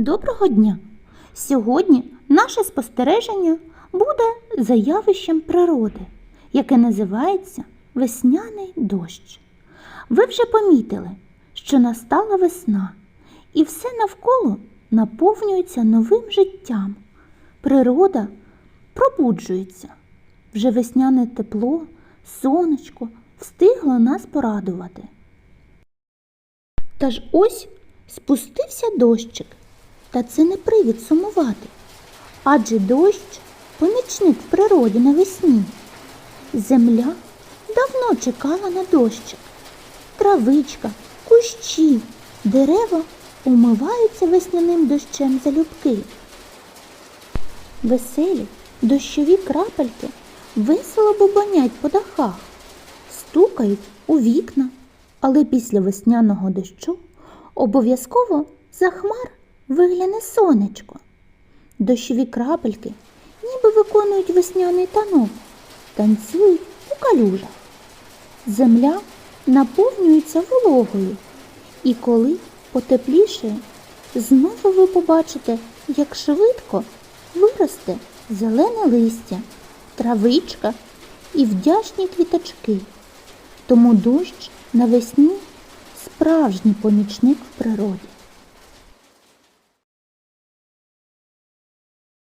Доброго дня! Сьогодні наше спостереження буде за явищем природи, яке називається весняний дощ. Ви вже помітили, що настала весна, і все навколо наповнюється новим життям. Природа пробуджується. Вже весняне тепло, сонечко встигло нас порадувати. Та ж ось спустився дощик, та це не привід сумувати. Адже дощ помічник в природі навесні. Земля давно чекала на дощик. Травичка, кущі, дерева умиваються весняним дощем залюбки. Веселі дощові крапельки весело бубонять по дахах, стукають у вікна, але після весняного дощу обов'язково за хмар вигляне сонечко. Дощові крапельки ніби виконують весняний танок, танцюють у калюжах. Земля наповнюється вологою, і коли потеплішає, знову ви побачите, як швидко виросте зелене листя, травичка і вдячні квіточки. Тому дощ навесні справжній помічник в природі.